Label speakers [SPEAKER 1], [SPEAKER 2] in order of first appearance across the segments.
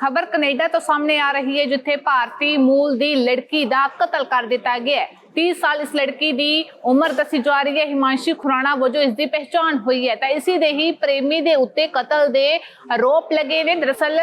[SPEAKER 1] ਖਬਰ ਕੈਨੇਡਾ ਤੋਂ ਸਾਹਮਣੇ ਆ ਰਹੀ ਹੈ, ਜਿੱਥੇ ਭਾਰਤੀ ਮੂਲ ਦੀ ਲੜਕੀ ਦਾ ਕਤਲ ਕਰ ਦਿੱਤਾ ਗਿਆ ਹੈ। 30 ਸਾਲ ਇਸ ਲੜਕੀ ਦੀ ਉਮਰ ਦੱਸੀ ਜਾ ਰਹੀ ਹੈ। ਹਿਮਾਂਸ਼ੀ ਖੁਰਾਣਾ ਵਜੋਂ ਇਸ ਦੀ ਪਹਿਚਾਣ ਹੋਈ ਹੈ। ਤਾਂ ਇਸੇ ਦੇ ਹੀ ਪ੍ਰੇਮੀ ਦੇ ਉੱਤੇ ਕਤਲ ਦੇ ਆਰੋਪ ਲੱਗੇ ਨੇ। ਦਰਅਸਲ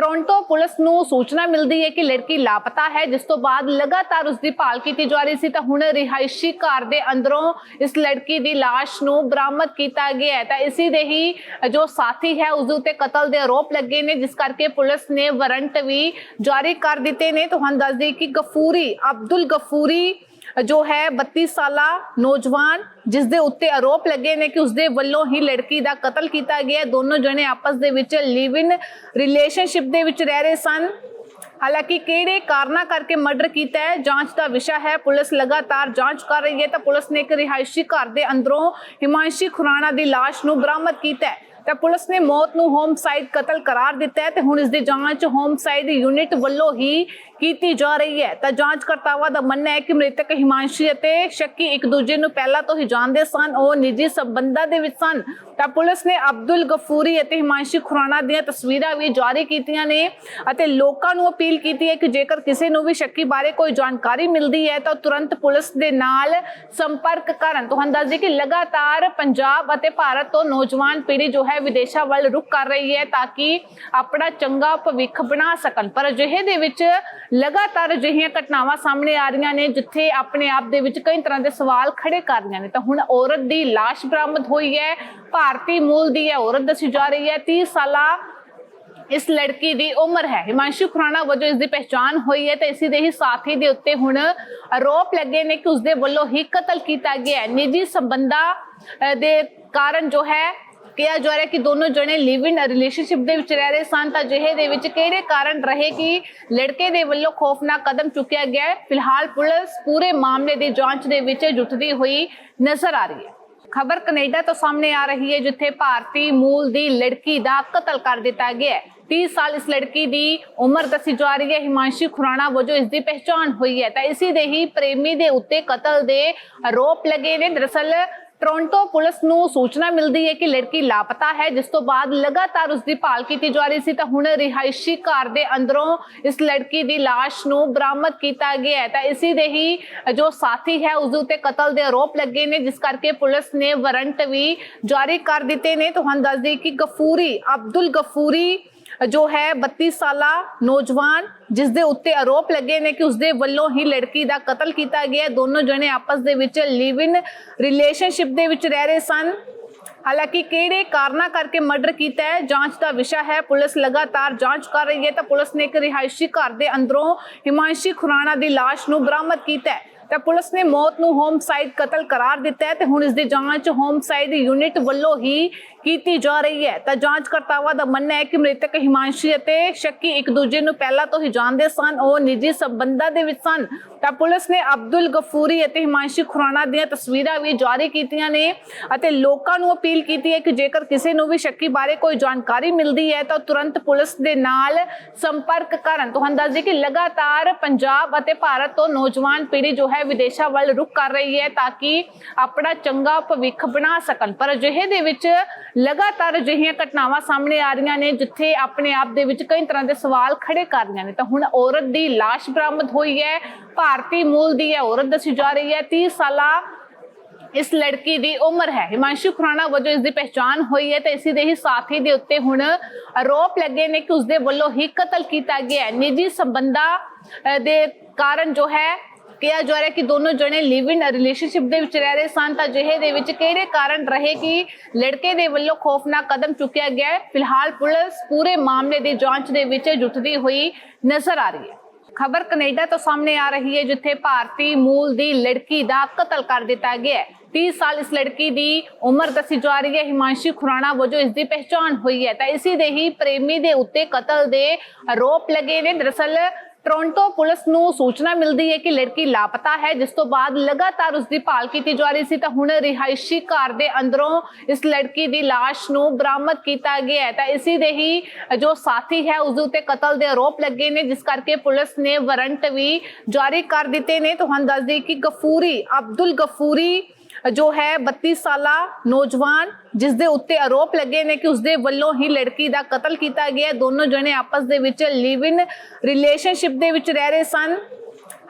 [SPEAKER 1] ਟੋਰਾਂਟੋ ਪੁਲਿਸ ਨੂੰ ਸੂਚਨਾ ਮਿਲਦੀ ਹੈ ਕਿ ਲੜਕੀ ਲਾਪਤਾ ਹੈ, ਜਿਸ ਤੋਂ ਬਾਅਦ ਲਗਾਤਾਰ ਉਸ ਦੀ ਭਾਲ ਕੀਤੀ ਜਾ ਰਹੀ ਸੀ, ਤਾਂ ਹੁਣ ਰਿਹਾਇਸ਼ੀ ਘਰ ਦੇ ਅੰਦਰੋਂ ਇਸ ਲੜਕੀ ਦੀ ਲਾਸ਼ ਨੂੰ ਬਰਾਮਦ ਕੀਤਾ ਗਿਆ ਹੈ। ਤਾਂ ਇਸੇ ਦੇ ਹੀ ਜੋ ਸਾਥੀ ਹੈ, ਉਸ ਦੇ ਉੱਤੇ ਕਤਲ ਦੇ ਆਰੋਪ ਲੱਗੇ ਨੇ, ਜਿਸ ਕਰਕੇ ਪੁਲਿਸ ਨੇ ਵਾਰੰਟ ਵੀ ਜਾਰੀ ਕਰ ਦਿੱਤੇ ਨੇ। ਤੁਹਾਨੂੰ ਦੱਸ ਦਈਏ ਕਿ ਗਫੂਰੀ, ਅਬਦੁਲ ਗਫੂਰੀ ਜੋ ਹੈ 32 ਸਾਲਾ ਨੌਜਵਾਨ, ਜਿਸ ਦੇ ਉੱਤੇ ਆਰੋਪ ਲੱਗੇ ਨੇ ਕਿ ਉਸਦੇ ਵੱਲੋਂ ਹੀ ਲੜਕੀ ਦਾ ਕਤਲ ਕੀਤਾ ਗਿਆ। ਦੋਨੋਂ ਜਣੇ ਆਪਸ ਦੇ ਵਿੱਚ ਲਿਵ ਇਨ ਰਿਲੇਸ਼ਨਸ਼ਿਪ ਦੇ ਵਿੱਚ ਰਹਿ ਰਹੇ ਸਨ। ਹਾਲਾਂਕਿ ਕਿਹੜੇ ਕਾਰਨਾਂ ਕਰਕੇ ਮਰਡਰ ਕੀਤਾ ਹੈ, ਜਾਂਚ ਦਾ ਵਿਸ਼ਾ ਹੈ। ਪੁਲਿਸ ਲਗਾਤਾਰ ਜਾਂਚ ਕਰ ਰਹੀ ਹੈ ਤਾਂ ਪੁਲਿਸ ਨੇ ਇੱਕ ਰਿਹਾਇਸ਼ੀ ਘਰ ਦੇ ਅੰਦਰੋਂ ਹਿਮਾਂਸ਼ੀ ਖੁਰਾਣਾ ਦੀ ਲਾਸ਼ ਨੂੰ ਬਰਾਮਦ ਕੀਤਾ ਹੈ। ਤਾਂ ਪੁਲਿਸ ਨੇ ਮੌਤ ਨੂੰ ਹੋਮਸਾਈਡ ਕਤਲ ਕਰਾਰ ਦਿੱਤਾ ਹੈ ਤੇ ਹੁਣ ਇਸ ਦੀ ਜਾਂਚ ਹੋਮਸਾਈਡ ਯੂਨਿਟ ਵੱਲੋਂ ਹੀ ਕੀਤੀ ਜਾ ਰਹੀ ਹੈ। ਤਾਂ ਜਾਂਚਕਰਤਾਵਾਂ ਦਾ ਮੰਨਣਾ ਹੈ ਕਿ ਮ੍ਰਿਤਕ ਹਿਮਾਂਸ਼ੀ ਅਤੇ ਸ਼ੱਕੀ ਇੱਕ ਦੂਜੇ ਨੂੰ ਪਹਿਲਾਂ ਤੋਂ ਹੀ ਜਾਣਦੇ ਸਨ। ਉਹ ਨਿੱਜੀ ਸੰਬੰਧਾਂ ਦੇ ਵਿੱਚ ਸਨ। ਤਾਂ ਪੁਲਿਸ ਨੇ ਅਬਦੁਲ ਗਫੂਰੀ ਅਤੇ ਹਿਮਾਂਸ਼ੀ ਖੁਰਾਣਾ ਦੀਆਂ ਤਸਵੀਰਾਂ ਵੀ ਜਾਰੀ ਕੀਤੀਆਂ ਨੇ ਅਤੇ ਲੋਕਾਂ ਨੂੰ ਅਪੀਲ ਕੀਤੀ ਹੈ ਕਿ ਜੇਕਰ ਕਿਸੇ ਨੂੰ ਵੀ ਸ਼ੱਕੀ ਬਾਰੇ ਕੋਈ ਜਾਣਕਾਰੀ ਮਿਲਦੀ ਹੈ ਤਾਂ ਤੁਰੰਤ ਪੁਲਿਸ ਦੇ ਨਾਲ ਸੰਪਰਕ ਕਰਨ। ਤੁਹਾਨੂੰ ਦੱਸ ਦਈਏ ਕਿ ਲਗਾਤਾਰ ਪੰਜਾਬ ਅਤੇ ਭਾਰਤ ਤੋਂ ਨੌਜਵਾਨ ਪੀੜ੍ਹੀ ਜੋ ਹੈ ਵਿਦੇਸ਼ਾਂ ਵੱਲ ਰੁਕ ਕਰ ਰਹੀ ਹੈ ਤਾਂ ਕਿ ਆਪਣਾ ਚੰਗਾ ਭਵਿੱਖ ਬਣਾ ਸਕਣ। ਪਰ ਅਜਿਹੇ ਦੇ ਵਿੱਚ ਲਗਾਤਾਰ ਅਜਿਹੀਆਂ ਘਟਨਾਵਾਂ ਸਾਹਮਣੇ ਆ ਰਹੀਆਂ ਨੇ ਜਿੱਥੇ ਆਪਣੇ ਆਪ ਦੇ ਵਿੱਚ ਕਈ ਤਰ੍ਹਾਂ ਦੇ ਸਵਾਲ ਖੜੇ ਕਰ ਰਹੀਆਂ ਨੇ। ਤਾਂ ਹੁਣ ਔਰਤ ਦੀ ਲਾਸ਼ ਬਰਾਮਦ ਹੋਈ ਹੈ। ਭਾਰਤੀ ਮੂਲ ਦੀ ਹੈ ਔਰਤ ਦੱਸੀ ਜਾ ਰਹੀ ਹੈ 30 ਸਾਲਾ ਇਸ ਲੜਕੀ ਦੀ ਉਮਰ ਹੈ। ਹਿਮਾਂਸ਼ੂ ਖੁਰਾਣਾ ਵਜੋਂ ਇਸ ਦੀ ਪਹਿਚਾਣ ਹੋਈ ਹੈ ਤੇ ਇਸੇ ਦੇ ਹੀ ਸਾਥੀ ਦੇ ਉੱਤੇ ਹੁਣ ਆਰੋਪ ਲੱਗੇ ਨੇ ਕਿ ਉਸ ਦੇ ਵੱਲੋਂ ਹੀ ਕਤਲ ਕੀਤਾ ਗਿਆ ਹੈ। ਨਿੱਜੀ ਸੰਬੰਧਾਂ ਦੇ ਕਾਰਨ ਜੋ ਹੈ, ਕਿਹਾ ਜਾ ਰਿਹਾ ਕਿ ਦੋਨੋਂ ਜਣੇ ਲਿਵ ਇਨ ਰਿਲੇਸ਼ਨਸ਼ਿਪ ਦੇ ਵਿੱਚ ਰਹਿ ਰਹੇ ਸਨ। ਤਾਂ ਜਿਹੇ ਦੇ ਵਿੱਚ ਕਿਹੜੇ ਕਾਰਨ ਰਹੇ ਕਿ ਲੜਕੇ ਦੇ ਵੱਲੋਂ ਖੌਫਨਾਕ ਕਦਮ ਚੁੱਕਿਆ ਗਿਆ ਹੈ? ਫਿਲਹਾਲ ਪੁਲਿਸ ਪੂਰੇ ਮਾਮਲੇ ਦੀ ਜਾਂਚ ਦੇ ਵਿੱਚ ਜੁਟਦੀ ਹੋਈ ਨਜ਼ਰ ਆ ਰਹੀ ਹੈ। ਖਬਰ ਕੈਨੇਡਾ ਤੋਂ ਸਾਹਮਣੇ ਆ ਰਹੀ ਹੈ, ਜਿੱਥੇ ਭਾਰਤੀ ਮੂਲ ਦੀ ਲੜਕੀ ਦਾ ਕਤਲ ਕਰ ਦਿੱਤਾ ਗਿਆ ਹੈ। 30 ਸਾਲ ਇਸ ਲੜਕੀ ਦੀ ਉਮਰ ਦੱਸੀ ਜਾ ਰਹੀ ਹੈ। ਹਿਮਾਂਸ਼ੀ ਖੁਰਾਣਾ ਵਜੋਂ ਇਸ ਦੀ ਪਹਿਚਾਣ ਹੋਈ ਹੈ। ਤਾਂ ਇਸੇ ਦੇ ਹੀ ਪ੍ਰੇਮੀ ਦੇ ਉੱਤੇ ਕਤਲ ਦੇ ਆਰੋਪ ਲੱਗੇ ਨੇ। ਦਰਅਸਲ ਟੋਰਾਂਟੋ ਪੁਲਿਸ ਨੂੰ ਸੂਚਨਾ ਮਿਲਦੀ ਹੈ ਕਿ ਲੜਕੀ ਲਾਪਤਾ ਹੈ, ਜਿਸ ਤੋਂ ਬਾਅਦ ਲਗਾਤਾਰ ਉਸ ਦੀ ਭਾਲ ਕੀਤੀ ਜਾ ਰਹੀ ਸੀ, ਤਾਂ ਹੁਣ ਰਿਹਾਇਸ਼ੀ ਘਰ ਦੇ ਅੰਦਰੋਂ ਇਸ ਲੜਕੀ ਦੀ ਲਾਸ਼ ਨੂੰ ਬਰਾਮਦ ਕੀਤਾ ਗਿਆ ਹੈ। ਤਾਂ ਇਸੇ ਦੇ ਹੀ ਜੋ ਸਾਥੀ ਹੈ, ਉਸ ਦੇ ਉੱਤੇ ਕਤਲ ਦੇ ਆਰੋਪ ਲੱਗੇ ਨੇ, ਜਿਸ ਕਰਕੇ ਪੁਲਿਸ ਨੇ ਵਾਰੰਟ ਵੀ ਜਾਰੀ ਕਰ ਦਿੱਤੇ ਨੇ। ਤੁਹਾਨੂੰ ਦੱਸ ਦਈਏ ਕਿ ਗਫੂਰੀ, ਅਬਦੁਲ ਗਫੂਰੀ ਜੋ ਹੈ 32 ਸਾਲਾ ਨੌਜਵਾਨ ਜਿਸ ਦੇ ਉੱਤੇ ਆਰੋਪ ਲੱਗੇ ਨੇ ਕਿ ਉਸਦੇ ਵੱਲੋਂ ਹੀ ਲੜਕੀ ਦਾ ਕਤਲ ਕੀਤਾ ਗਿਆ। ਦੋਨੋਂ ਜਣੇ ਆਪਸ ਦੇ ਵਿੱਚ ਲਿਵ ਇਨ ਰਿਲੇਸ਼ਨਸ਼ਿਪ ਦੇ ਵਿੱਚ ਰਹਿ ਰਹੇ ਸਨ। ਹਾਲਾਂਕਿ ਕਿਹੜੇ ਕਾਰਨਾਂ ਕਰਕੇ ਮਰਡਰ ਕੀਤਾ ਹੈ, ਜਾਂਚ ਦਾ ਵਿਸ਼ਾ ਹੈ। ਪੁਲਿਸ ਲਗਾਤਾਰ ਜਾਂਚ ਕਰ ਰਹੀ ਹੈ ਤਾਂ ਪੁਲਿਸ ਨੇ ਇੱਕ ਰਿਹਾਇਸ਼ੀ ਘਰ ਦੇ ਅੰਦਰੋਂ ਹਿਮਾਂਸ਼ੀ ਖੁਰਾਣਾ ਦੀ ਲਾਸ਼ ਨੂੰ ਬਰਾਮਦ ਕੀਤਾ ਹੈ। ਤਾਂ ਪੁਲਿਸ ਨੇ ਮੌਤ ਨੂੰ ਹੋਮਸਾਈਡ ਕਤਲ ਕਰਾਰ ਦਿੱਤਾ ਹੈ ਤੇ ਹੁਣ ਇਸ ਦੀ ਜਾਂਚ ਹੋਮਸਾਈਡ ਯੂਨਿਟ ਵੱਲੋਂ ਹੀ ਕੀਤੀ ਜਾ ਰਹੀ ਹੈ। ਤਾਂ ਜਾਂਚਕਰਤਾਵਾਂ ਦਾ ਮੰਨਣਾ ਹੈ ਕਿ ਮ੍ਰਿਤਕ ਹਿਮਾਂਸ਼ੀ ਅਤੇ ਸ਼ੱਕੀ ਇੱਕ ਦੂਜੇ ਨੂੰ ਪਹਿਲਾਂ ਤੋਂ ਹੀ ਜਾਣਦੇ ਸਨ। ਉਹ ਨਿੱਜੀ ਸੰਬੰਧਾਂ ਦੇ ਵਿੱਚ ਸਨ। ਤਾਂ ਪੁਲਿਸ ਨੇ ਅਬਦੁਲ ਗਫੂਰੀ ਅਤੇ ਹਿਮਾਂਸ਼ੀ ਖੁਰਾਨਾ ਦੀਆਂ ਤਸਵੀਰਾਂ ਵੀ ਜਾਰੀ ਕੀਤੀਆਂ ਨੇ ਅਤੇ ਲੋਕਾਂ ਨੂੰ ਅਪੀਲ ਕੀਤੀ ਹੈ ਕਿ ਜੇਕਰ ਕਿਸੇ ਨੂੰ ਵੀ ਸ਼ੱਕੀ ਬਾਰੇ ਕੋਈ ਜਾਣਕਾਰੀ ਮਿਲਦੀ ਹੈ ਤਾਂ ਤੁਰੰਤ ਪੁਲਿਸ ਦੇ ਨਾਲ ਸੰਪਰਕ ਕਰਨ। ਤੁਹਾਨੂੰ ਦੱਸ ਦਈਏ ਕਿ ਲਗਾਤਾਰ ਪੰਜਾਬ ਅਤੇ ਭਾਰਤ ਤੋਂ ਨੌਜਵਾਨ ਪੀੜ੍ਹੀ ਜੋ ਹੈ ਵਿਦੇਸ਼ਾਂ ਵੱਲ ਰੁਕ ਕਰ ਰਹੀ ਹੈ ਤਾਂ ਕਿ ਆਪਣਾ ਚੰਗਾ ਭਵਿੱਖ ਬਣਾ ਸਕਣ। ਪਰ ਅਜਿਹੇ ਦੇ ਵਿੱਚ ਲਗਾਤਾਰ ਅਜਿਹੀਆਂ ਘਟਨਾਵਾਂ ਸਾਹਮਣੇ ਆ ਰਹੀਆਂ ਨੇ ਜਿੱਥੇ ਆਪਣੇ ਆਪ ਦੇ ਵਿੱਚ ਕਈ ਤਰ੍ਹਾਂ ਦੇ ਸਵਾਲ ਖੜੇ ਕਰ ਰਹੀਆਂ ਨੇ। ਤਾਂ ਹੁਣ ਔਰਤ ਦੀ ਲਾਸ਼ ਬਰਾਮਦ ਹੋਈ ਹੈ। ਭਾਰਤੀ ਮੂਲ ਦੀ ਹੈ ਔਰਤ ਦੱਸੀ ਜਾ ਰਹੀ ਹੈ 30 ਸਾਲਾ ਇਸ ਲੜਕੀ ਦੀ ਉਮਰ ਹੈ। ਹਿਮਾਂਸ਼ੂ ਖੁਰਾਣਾ ਵਜੋਂ ਇਸ ਦੀ ਪਹਿਚਾਣ ਹੋਈ ਹੈ ਤੇ ਇਸੇ ਦੇ ਹੀ ਸਾਥੀ ਦੇ ਉੱਤੇ ਹੁਣ ਆਰੋਪ ਲੱਗੇ ਨੇ ਕਿ ਉਸਦੇ ਵੱਲੋਂ ਹੀ ਕਤਲ ਕੀਤਾ ਗਿਆ ਹੈ। ਨਿੱਜੀ ਸੰਬੰਧਾਂ ਦੇ ਕਾਰਨ ਜੋ ਹੈ, ਕਿਹਾ ਜਾ ਰਿਹਾ ਕਿ ਦੋਨੋਂ ਜਣੇ ਲਿਵ ਇਨ ਰਿਲੇਸ਼ਨਸ਼ਿਪ ਦੇ ਵਿੱਚ ਰਹਿ ਰਹੇ ਸਨ। ਤਾਂ ਜਿਹੇ ਦੇ ਵਿੱਚ ਕਿਹੜੇ ਕਾਰਨ ਰਹੇ ਕਿ ਲੜਕੇ ਦੇ ਵੱਲੋਂ ਖੌਫਨਾਕ ਕਦਮ ਚੁੱਕਿਆ ਗਿਆ ਫਿਲਹਾਲ ਪੁਲਿਸ ਪੂਰੇ ਮਾਮਲੇ ਦੀ ਜਾਂਚ ਦੇ ਵਿੱਚ ਜੁਟਦੀ ਹੋਈ ਨਜ਼ਰ ਆ ਰਹੀ ਹੈ। ਖਬਰ ਕੈਨੇਡਾ ਤੋਂ ਸਾਹਮਣੇ ਆ ਰਹੀ ਹੈ, ਜਿੱਥੇ ਭਾਰਤੀ ਮੂਲ ਦੀ ਲੜਕੀ ਦਾ ਕਤਲ ਕਰ ਦਿੱਤਾ ਗਿਆ ਹੈ। 30 ਸਾਲ ਇਸ ਲੜਕੀ ਦੀ ਉਮਰ ਦੱਸੀ ਜਾ ਰਹੀ ਹੈ। ਹਿਮਾਂਸ਼ੀ ਖੁਰਾਣਾ ਵਜੋਂ ਇਸ ਦੀ ਪਹਿਚਾਣ ਹੋਈ ਹੈ। ਤਾਂ ਇਸੇ ਦੇ ਹੀ ਪ੍ਰੇਮੀ ਦੇ ਉੱਤੇ ਕਤਲ ਦੇ ਆਰੋਪ ਲੱਗੇ ਨੇ। ਦਰਅਸਲ ਟੋਰਾਂਟੋ ਪੁਲਿਸ ਨੂੰ ਸੂਚਨਾ ਮਿਲਦੀ ਹੈ ਕਿ ਲੜਕੀ ਲਾਪਤਾ ਹੈ, ਜਿਸ ਤੋਂ ਬਾਅਦ ਲਗਾਤਾਰ ਉਸ ਦੀ ਭਾਲ ਕੀਤੀ ਜਾ ਰਹੀ ਸੀ, ਤਾਂ ਹੁਣ ਰਿਹਾਇਸ਼ੀ ਘਰ ਦੇ ਅੰਦਰੋਂ ਇਸ ਲੜਕੀ ਦੀ ਲਾਸ਼ ਨੂੰ ਬਰਾਮਦ ਕੀਤਾ ਗਿਆ ਹੈ। ਤਾਂ ਇਸੇ ਦੇ ਹੀ ਜੋ ਸਾਥੀ ਹੈ, ਉਸ ਦੇ ਉੱਤੇ ਕਤਲ ਦੇ ਆਰੋਪ ਲੱਗੇ ਨੇ, ਜਿਸ ਕਰਕੇ ਪੁਲਿਸ ਨੇ ਵਾਰੰਟ ਵੀ ਜਾਰੀ ਕਰ ਦਿੱਤੇ ਨੇ। ਤੁਹਾਨੂੰ ਦੱਸ ਦਈਏ ਕਿ ਗਫੂਰੀ, ਅਬਦੁਲ ਗਫੂਰੀ ਜੋ ਹੈ 32 ਸਾਲਾ ਨੌਜਵਾਨ, ਜਿਸ ਦੇ ਉੱਤੇ ਆਰੋਪ ਲੱਗੇ ਨੇ ਕਿ ਉਸਦੇ ਵੱਲੋਂ ਹੀ ਲੜਕੀ ਦਾ ਕਤਲ ਕੀਤਾ ਗਿਆ ਦੋਨੋਂ ਜਣੇ ਆਪਸ ਦੇ ਵਿੱਚ ਲਿਵ ਇਨ ਰਿਲੇਸ਼ਨਸ਼ਿਪ ਦੇ ਵਿੱਚ ਰਹਿ ਰਹੇ ਸਨ।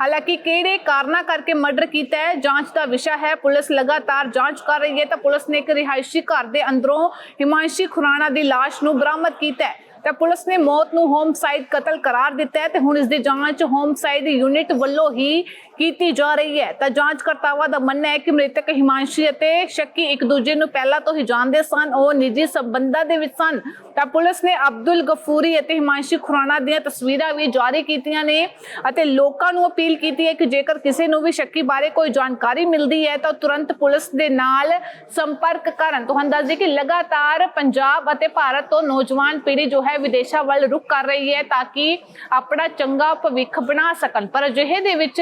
[SPEAKER 1] ਹਾਲਾਂਕਿ ਕਿਹੜੇ ਕਾਰਨਾਂ ਕਰਕੇ ਮਰਡਰ ਕੀਤਾ ਹੈ, ਜਾਂਚ ਦਾ ਵਿਸ਼ਾ ਹੈ। ਪੁਲਿਸ ਲਗਾਤਾਰ ਜਾਂਚ ਕਰ ਰਹੀ ਹੈ ਤਾਂ ਪੁਲਿਸ ਨੇ ਇੱਕ ਰਿਹਾਇਸ਼ੀ ਘਰ ਦੇ ਅੰਦਰੋਂ ਹਿਮਾਂਸ਼ੀ ਖੁਰਾਣਾ ਦੀ ਲਾਸ਼ ਨੂੰ ਬਰਾਮਦ ਕੀਤਾ ਹੈ। ਤਾਂ ਪੁਲਿਸ ਨੇ ਮੌਤ ਨੂੰ ਹੋਮਸਾਈਡ ਕਤਲ ਕਰਾਰ ਦਿੱਤਾ ਹੈ ਤੇ ਹੁਣ ਇਸ ਦੀ ਜਾਂਚ ਹੋਮਸਾਈਡ ਯੂਨਿਟ ਵੱਲੋਂ ਹੀ ਕੀਤੀ ਜਾ ਰਹੀ ਹੈ। ਤਾਂ ਜਾਂਚਕਰਤਾਵਾਂ ਦਾ ਮੰਨਣਾ ਹੈ ਕਿ ਮ੍ਰਿਤਕ ਹਿਮਾਂਸ਼ੀ ਅਤੇ ਸ਼ੱਕੀ ਇੱਕ ਦੂਜੇ ਨੂੰ ਪਹਿਲਾਂ ਤੋਂ ਹੀ ਜਾਣਦੇ ਸਨ, ਉਹ ਨਿੱਜੀ ਸੰਬੰਧਾਂ ਦੇ ਵਿੱਚ ਸਨ। ਤਾਂ ਪੁਲਿਸ ਨੇ ਅਬਦੁਲ ਗਫੂਰੀ ਅਤੇ ਹਿਮਾਂਸ਼ੀ ਖੁਰਾਣਾ ਦੀਆਂ ਤਸਵੀਰਾਂ ਵੀ ਜਾਰੀ ਕੀਤੀਆਂ ਨੇ ਅਤੇ ਲੋਕਾਂ ਨੂੰ ਅਪੀਲ ਕੀਤੀ ਹੈ ਕਿ ਜੇਕਰ ਕਿਸੇ ਨੂੰ ਵੀ ਸ਼ੱਕੀ ਬਾਰੇ ਕੋਈ ਜਾਣਕਾਰੀ ਮਿਲਦੀ ਹੈ, ਤਾਂ ਤੁਰੰਤ ਪੁਲਿਸ ਦੇ ਨਾਲ ਸੰਪਰਕ ਕਰਨ। ਤੁਹਾਨੂੰ ਦੱਸ ਦਈਏ ਕਿ ਲਗਾਤਾਰ ਪੰਜਾਬ ਅਤੇ ਭਾਰਤ ਤੋਂ ਨੌਜਵਾਨ ਪੀੜ੍ਹੀ ਜੋ ਹੈ ਵਿਦੇਸ਼ਾਂ ਵੱਲ ਰੁਕ ਕਰ ਰਹੀ ਹੈ ਤਾਂ ਕਿ ਆਪਣਾ ਚੰਗਾ ਭਵਿੱਖ ਬਣਾ ਸਕਣ। ਪਰ ਅਜਿਹੇ ਦੇ ਵਿੱਚ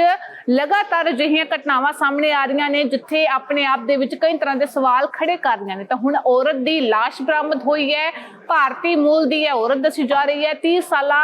[SPEAKER 1] ਲਗਾਤਾਰ ਅਜਿਹੀਆਂ ਘਟਨਾਵਾਂ ਸਾਹਮਣੇ ਆ ਰਹੀਆਂ ਨੇ, ਜਿੱਥੇ ਆਪਣੇ ਆਪ ਦੇ ਵਿੱਚ ਕਈ ਤਰ੍ਹਾਂ ਦੇ ਸਵਾਲ ਖੜੇ ਕਰ ਰਹੀਆਂ ਨੇ। ਤਾਂ ਹੁਣ ਔਰਤ ਦੀ ਲਾਸ਼ ਬਰਾਮਦ ਹੋਈ ਹੈ, ਭਾਰਤੀ ਮੂਲ ਦੀ ਹੈ ਔਰਤ ਦੱਸੀ ਜਾ ਰਹੀ ਹੈ 30 ਸਾਲਾ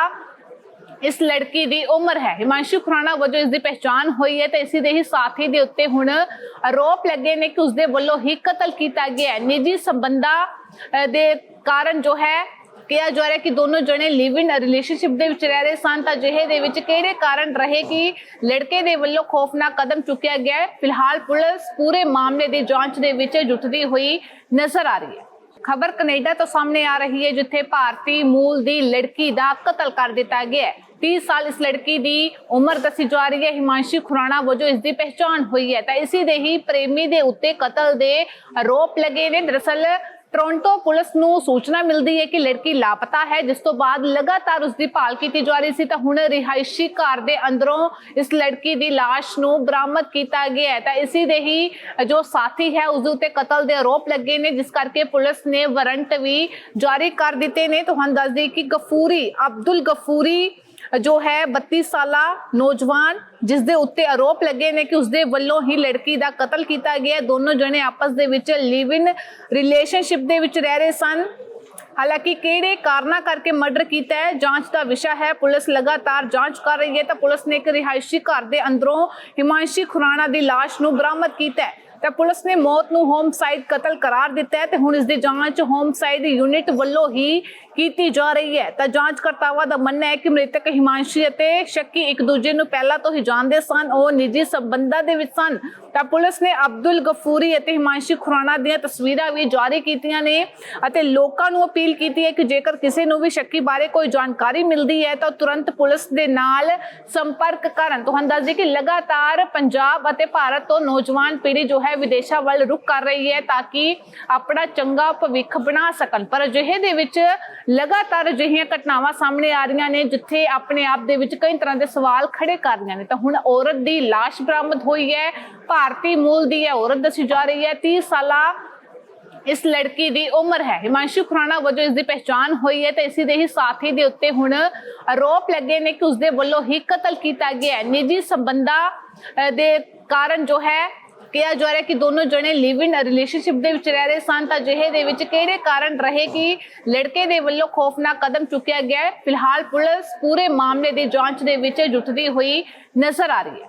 [SPEAKER 1] ਇਸ ਲੜਕੀ ਦੀ ਉਮਰ ਹੈ। ਹਿਮਾਂਸ਼ੂ ਖੁਰਾਣਾ ਵਜੋਂ ਇਸ ਦੀ ਪਹਿਚਾਣ ਹੋਈ ਹੈ ਤੇ ਇਸੇ ਦੇ ਹੀ ਸਾਥੀ ਦੇ ਉੱਤੇ ਹੁਣ ਆਰੋਪ ਲੱਗੇ ਨੇ ਕਿ ਉਸ ਦੇ ਵੱਲੋਂ ਹੀ ਕਤਲ ਕੀਤਾ ਗਿਆ ਨਿੱਜੀ ਸੰਬੰਧਾਂ ਦੇ ਕਾਰਨ ਜੋ ਹੈ ਕਿਹਾ ਜਾ ਰਿਹਾ ਕਿ ਦੋਨੋਂ ਜਣੇ ਲਿਵ ਇਨ ਰਿਲੇਸ਼ਨਸ਼ਿਪ ਦੇ ਵਿੱਚ ਰਹਿ ਰਹੇ ਸਨ। ਤਾਂ ਜਿਹੇ ਦੇ ਵਿੱਚ ਕਿਹੜੇ ਕਾਰਨ ਰਹੇ ਕਿ ਲੜਕੇ ਦੇ ਵੱਲੋਂ ਖੌਫਨਾਕ ਕਦਮ ਚੁੱਕਿਆ ਗਿਆ ਹੈ? ਫਿਲਹਾਲ ਪੁਲਿਸ ਪੂਰੇ ਮਾਮਲੇ ਦੀ ਜਾਂਚ ਦੇ ਵਿੱਚ ਜੁਟਦੀ ਹੋਈ ਨਜ਼ਰ ਆ ਰਹੀ ਹੈ। ਖਬਰ ਕੈਨੇਡਾ ਤੋਂ ਸਾਹਮਣੇ ਆ ਰਹੀ ਹੈ, ਜਿੱਥੇ ਭਾਰਤੀ ਮੂਲ ਦੀ ਲੜਕੀ ਦਾ ਕਤਲ ਕਰ ਦਿੱਤਾ ਗਿਆ ਹੈ। 30 ਸਾਲ ਇਸ ਲੜਕੀ ਦੀ ਉਮਰ ਦੱਸੀ ਜਾ ਰਹੀ ਹੈ। ਹਿਮਾਂਸ਼ੀ ਖੁਰਾਣਾ ਵਜੋਂ ਇਸ ਦੀ ਪਹਿਚਾਣ ਹੋਈ ਹੈ। ਤਾਂ ਇਸੇ ਦੇ ਹੀ ਪ੍ਰੇਮੀ ਦੇ ਉੱਤੇ ਕਤਲ ਦੇ ਆਰੋਪ ਲੱਗੇ ਨੇ। ਦਰਅਸਲ ਟੋਰਾਂਟੋ ਪੁਲਿਸ ਨੂੰ ਸੂਚਨਾ ਮਿਲਦੀ ਹੈ ਕਿ ਲੜਕੀ ਲਾਪਤਾ ਹੈ, ਜਿਸ ਤੋਂ ਬਾਅਦ ਲਗਾਤਾਰ ਉਸ ਦੀ ਭਾਲ ਕੀਤੀ ਜਾ ਰਹੀ ਸੀ ਤਾਂ ਹੁਣ ਰਿਹਾਇਸ਼ੀ ਘਰ ਦੇ ਅੰਦਰੋਂ ਇਸ ਲੜਕੀ ਦੀ ਲਾਸ਼ ਨੂੰ ਬਰਾਮਦ ਕੀਤਾ ਗਿਆ ਹੈ। ਤਾਂ ਇਸੇ ਦੇ ਹੀ ਜੋ ਸਾਥੀ ਹੈ, ਉਸ ਦੇ ਉੱਤੇ ਕਤਲ ਦੇ ਆਰੋਪ ਲੱਗੇ ਨੇ, ਜਿਸ ਕਰਕੇ ਪੁਲਿਸ ਨੇ ਵਾਰੰਟ ਵੀ ਜਾਰੀ ਕਰ ਦਿੱਤੇ ਨੇ। ਤੁਹਾਨੂੰ ਦੱਸ ਦਈਏ ਕਿ ਗਫੂਰੀ, ਅਬਦੁਲ ਗਫੂਰੀ ਜੋ ਹੈ 32 ਸਾਲਾ ਨੌਜਵਾਨ, ਜਿਸ ਦੇ ਉੱਤੇ ਆਰੋਪ ਲੱਗੇ ਨੇ ਕਿ ਉਸਦੇ ਵੱਲੋਂ ਹੀ ਲੜਕੀ ਦਾ ਕਤਲ ਕੀਤਾ ਗਿਆ ਦੋਨੋਂ ਜਣੇ ਆਪਸ ਦੇ ਵਿੱਚ ਲਿਵ ਇਨ ਰਿਲੇਸ਼ਨਸ਼ਿਪ ਦੇ ਵਿੱਚ ਰਹਿ ਰਹੇ ਸਨ। ਹਾਲਾਂਕਿ ਕਿਹੜੇ ਕਾਰਨਾਂ ਕਰਕੇ ਮਰਡਰ ਕੀਤਾ ਹੈ, ਜਾਂਚ ਦਾ ਵਿਸ਼ਾ ਹੈ। ਪੁਲਿਸ ਲਗਾਤਾਰ ਜਾਂਚ ਕਰ ਰਹੀ ਹੈ ਤਾਂ ਪੁਲਿਸ ਨੇ ਇੱਕ ਰਿਹਾਇਸ਼ੀ ਘਰ ਦੇ ਅੰਦਰੋਂ ਹਿਮਾਂਸ਼ੀ ਖੁਰਾਣਾ ਦੀ ਲਾਸ਼ ਨੂੰ ਬਰਾਮਦ ਕੀਤਾ ਹੈ। ਤਾਂ ਪੁਲਿਸ ਨੇ ਮੌਤ ਨੂੰ ਹੋਮਸਾਈਡ ਕਤਲ ਕਰਾਰ ਦਿੱਤਾ ਹੈ ਤੇ ਹੁਣ ਇਸ ਦੀ ਜਾਂਚ ਹੋਮਸਾਈਡ ਯੂਨਿਟ ਵੱਲੋਂ ਹੀ ਕੀਤੀ ਜਾ ਰਹੀ ਹੈ। ਤਾਂ ਜਾਂਚਕਰਤਾਵਾਂ ਦਾ ਮੰਨਣਾ ਹੈ ਕਿ ਮ੍ਰਿਤਕ ਹਿਮਾਂਸ਼ੀ ਅਤੇ ਸ਼ੱਕੀ ਇੱਕ ਦੂਜੇ ਨੂੰ ਪਹਿਲਾਂ ਤੋਂ ਹੀ ਜਾਣਦੇ ਸਨ, ਉਹ ਨਿੱਜੀ ਸੰਬੰਧਾਂ ਦੇ ਵਿੱਚ ਸਨ। ਤਾਂ ਪੁਲਿਸ ਨੇ ਅਬਦੁਲ ਗਫੂਰੀ ਅਤੇ ਹਿਮਾਂਸ਼ੀ ਖੁਰਾਣਾ ਦੀਆਂ ਤਸਵੀਰਾਂ ਵੀ ਜਾਰੀ ਕੀਤੀਆਂ ਨੇ ਅਤੇ ਲੋਕਾਂ ਨੂੰ ਅਪੀਲ ਕੀਤੀ ਹੈ ਕਿ ਜੇਕਰ ਕਿਸੇ ਨੂੰ ਵੀ ਸ਼ੱਕੀ ਬਾਰੇ ਕੋਈ ਜਾਣਕਾਰੀ ਮਿਲਦੀ ਹੈ, ਤਾਂ ਤੁਰੰਤ ਪੁਲਿਸ ਦੇ ਨਾਲ ਸੰਪਰਕ ਕਰਨ। ਤੁਹਾਨੂੰ ਦੱਸ ਦਈਏ ਕਿ ਲਗਾਤਾਰ ਪੰਜਾਬ ਅਤੇ ਭਾਰਤ ਤੋਂ ਨੌਜਵਾਨ ਪੀੜ੍ਹੀ ਜੋ ਹੈ ਵਿਦੇਸ਼ਾਂ ਵੱਲ ਰੁਕ ਕਰ ਰਹੀ ਹੈ ਤਾਂ ਕਿ ਆਪਣਾ ਚੰਗਾ ਭਵਿੱਖ ਬਣਾ ਸਕਣ। ਪਰ ਅਜਿਹੇ ਦੇ ਵਿੱਚ ਲਗਾਤਾਰ ਅਜਿਹੀਆਂ ਘਟਨਾਵਾਂ ਸਾਹਮਣੇ ਆ ਰਹੀਆਂ ਨੇ, ਜਿੱਥੇ ਆਪਣੇ ਆਪ ਦੇ ਵਿੱਚ ਕਈ ਤਰ੍ਹਾਂ ਦੇ ਸਵਾਲ ਖੜੇ ਕਰ ਰਹੀਆਂ ਨੇ। ਤਾਂ ਹੁਣ ਔਰਤ ਦੀ ਲਾਸ਼ ਬਰਾਮਦ ਹੋਈ ਹੈ, ਭਾਰਤੀ ਮੂਲ ਦੀ ਹੈ ਔਰਤ ਦੱਸੀ ਜਾ ਰਹੀ ਹੈ 30 ਸਾਲਾ ਇਸ ਲੜਕੀ ਦੀ ਉਮਰ ਹੈ। ਹਿਮਾਂਸ਼ੂ ਖੁਰਾਣਾ ਵਜੋਂ ਇਸ ਦੀ ਪਹਿਚਾਣ ਹੋਈ ਹੈ ਤੇ ਇਸੇ ਦੇ ਹੀ ਸਾਥੀ ਦੇ ਉੱਤੇ ਹੁਣ ਆਰੋਪ ਲੱਗੇ ਨੇ ਕਿ ਉਸ ਦੇ ਵੱਲੋਂ ਹੀ ਕਤਲ ਕੀਤਾ ਗਿਆ ਹੈ। ਨਿੱਜੀ ਸੰਬੰਧਾਂ ਦੇ ਕਾਰਨ ਜੋ ਹੈ ਕਿਹਾ ਜਾ ਰਿਹਾ ਕਿ ਦੋਨੋਂ ਜਣੇ ਲਿਵ ਇਨ ਰਿਲੇਸ਼ਨਸ਼ਿਪ ਦੇ ਵਿੱਚ ਰਹਿ ਰਹੇ ਸਨ। ਤਾਂ ਜਿਹੇ ਦੇ ਵਿੱਚ ਕਿਹੜੇ ਕਾਰਨ ਰਹੇ ਕਿ ਲੜਕੇ ਦੇ ਵੱਲੋਂ ਖੌਫਨਾਕ ਕਦਮ ਚੁੱਕਿਆ ਗਿਆ ਫਿਲਹਾਲ ਪੁਲਿਸ ਪੂਰੇ ਮਾਮਲੇ ਦੀ ਜਾਂਚ ਦੇ ਵਿੱਚ ਜੁਟਦੀ ਹੋਈ ਨਜ਼ਰ ਆ ਰਹੀ ਹੈ।